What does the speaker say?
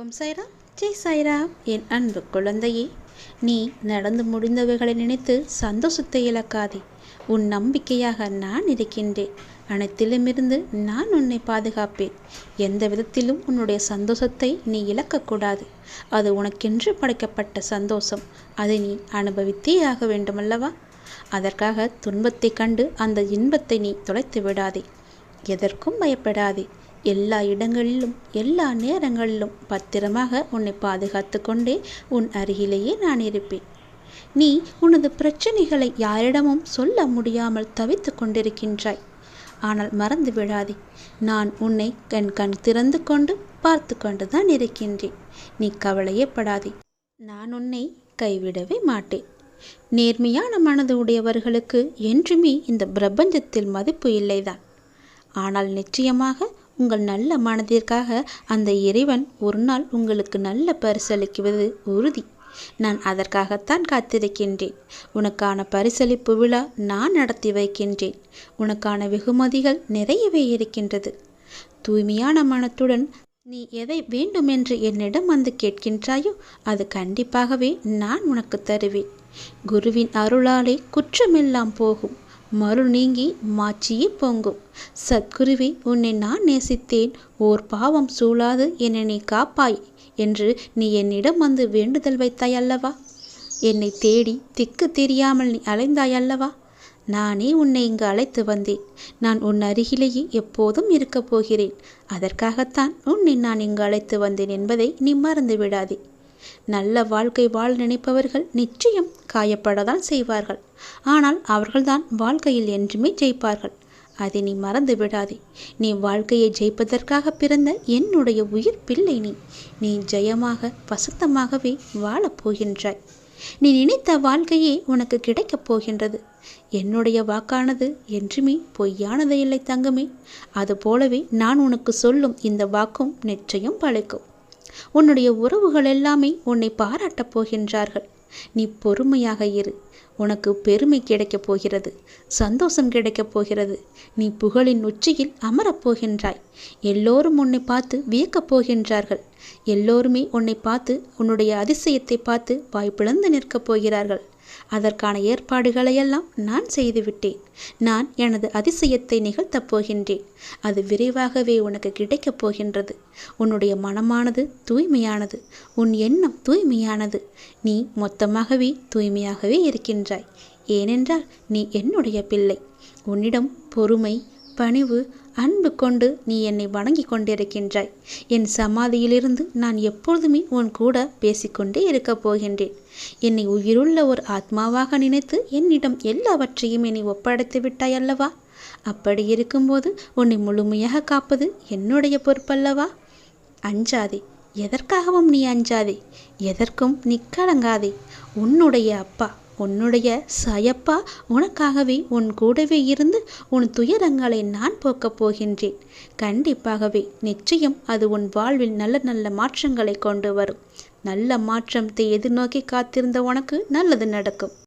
ஓம் சாய்ராம். ஜெய் சாய்ராம். என் அன்பு குழந்தையே நீ நடந்து முடிந்தவைகளை நினைத்து சந்தோஷத்தை இழக்காதே. உன் நம்பிக்கையாக நான் இருக்கின்றேன். அனைத்திலுமிருந்து நான் உன்னை பாதுகாப்பேன். எந்த விதத்திலும் உன்னுடைய சந்தோஷத்தை நீ இழக்கக்கூடாது. அது உனக்கென்று படைக்கப்பட்ட சந்தோஷம். அதை நீ அனுபவித்தே ஆக வேண்டுமல்லவா? அதற்காக துன்பத்தை கண்டு அந்த இன்பத்தை நீ தொலைத்து விடாதே எதற்கும் பயப்படாதே. எல்லா இடங்களிலும் எல்லா நேரங்களிலும் பத்திரமாக உன்னை பாதுகாத்து கொண்டே உன் அருகிலேயே நான் இருப்பேன். நீ உனது பிரச்சனைகளை யாரிடமும் சொல்ல முடியாமல் தவித்து கொண்டிருக்கின்றாய். ஆனால் மறந்து விடாதே நான் உன்னை கண் கண் திறந்து கொண்டு பார்த்து கொண்டுதான் இருக்கின்றேன். நீ கவலையே படாதே நான் உன்னை கைவிடவே மாட்டேன். நேர்மையான மனது உடையவர்களுக்கு என்றுமே இந்த பிரபஞ்சத்தில் மதிப்பு இல்லைதான். ஆனால் நிச்சயமாக உங்கள் நல்ல மனதிற்காக அந்த இறைவன் ஒரு நாள் உங்களுக்கு நல்ல பரிசளிக்குவது உறுதி. நான் அதற்காகத்தான் காத்திருக்கின்றேன். உனக்கான பரிசளிப்பு விழா நான் நடத்தி வைக்கின்றேன். உனக்கான வெகுமதிகள் நிறையவே இருக்கின்றது. தூய்மையான மனத்துடன் நீ எதை வேண்டுமென்று என்னிடம் வந்து கேட்கின்றாயோ அது கண்டிப்பாகவே நான் உனக்கு தருவேன். குருவின் அருளாலே குற்றமெல்லாம் போகும். மறு நீங்கி மாச்சியே பொங்கும். சத்குருவி உன்னை நான் நேசித்தேன். ஓர் பாவம் சூழாது என்னை நீ காப்பாய் என்று நீ என்னிடம் வந்து வேண்டுதல் வைத்தாய் அல்லவா? என்னை தேடி திக்கு தெரியாமல் நீ அலைந்தாய் அல்லவா? நானே உன்னை இங்கு அழைத்து வந்தேன். நான் உன் அருகிலேயே எப்போதும் இருக்கப் போகிறேன். அதற்காகத்தான் உன்னை நான் இங்கு அழைத்து வந்தேன் என்பதை நீ மறந்து விடாதே. நல்ல வாழ்க்கை வாழ நினைப்பவர்கள் நிச்சயம் காயப்படதான் செய்வார்கள். ஆனால் அவர்கள்தான் வாழ்க்கையில் என்றுமே ஜெயிப்பார்கள். அதை நீ மறந்து விடாதே. நீ வாழ்க்கையை ஜெயிப்பதற்காக பிறந்த என்னுடைய உயிர் பிள்ளை நீ. நீ ஜெயமாக வசந்தமாகவே வாழப் போகின்றாய். நீ நினைத்த வாழ்க்கையே உனக்கு கிடைக்கப் போகின்றது. என்னுடைய வாக்கானது என்றுமே பொய்யானது இல்லை தங்கமே. அதுபோலவே நான் உனக்கு சொல்லும் இந்த வாக்கும் நிச்சயம் பழைக்கும். உன்னுடைய உறவுகள் எல்லாமே உன்னை பாராட்டப் போகின்றார்கள். நீ பொறுமையாக இரு. உனக்கு பெருமை கிடைக்கப் போகிறது. சந்தோஷம் கிடைக்கப் போகிறது. நீ புகழின் உச்சியில் அமரப் போகின்றாய். எல்லோரும் உன்னை பார்த்து வியக்கப் போகின்றார்கள். எல்லோருமே உன்னை பார்த்து உன்னுடைய அதிசயத்தை பார்த்து வாய்ப்பிழந்து நிற்கப் போகிறார்கள். அதற்கான ஏற்பாடுகளையெல்லாம் நான் செய்துவிட்டேன். நான் எனது அதிசயத்தை நிகழ்த்தப் போகின்றேன். அது விரைவாகவே உனக்கு கிடைக்கப் போகின்றது. உன்னுடைய மனமானது தூய்மையானது. உன் எண்ணம் தூய்மையானது. நீ மொத்தமாகவே தூய்மையாகவே இருக்கின்றாய். ஏனென்றால் நீ என்னுடைய பிள்ளை. உன்னிடம் பொறுமை பணிவு அன்பு கொண்டு நீ என்னை வணங்கி கொண்டிருக்கின்றாய். என் சமாதியிலிருந்து நான் எப்பொழுதுமே உன் கூட பேசிக்கொண்டே இருக்கப் போகின்றேன். என்னை உயிருள்ள ஒரு ஆத்மாவாக நினைத்து என்னிடம் எல்லாவற்றையும் என்னை ஒப்படைத்து விட்டாய் அல்லவா? அப்படி இருக்கும்போது உன்னை முழுமையாக காப்பது என்னுடைய பொறுப்பல்லவா? அஞ்சாதே எதற்காகவும் நீ அஞ்சாதே எதற்கும் நீ கலங்காதே உன்னுடைய அப்பா உன்னுடைய சயப்பா உனக்காகவே உன் கூடவே இருந்து உன் துயரங்களை நான் போக்கப் போகின்றேன். கண்டிப்பாகவே நிச்சயம் அது உன் வாழ்வில் நல்ல நல்ல மாற்றங்களை கொண்டு வரும். நல்ல மாற்றத்தை எதிர்நோக்கி காத்திருந்த உனக்கு நல்லது நடக்கும்.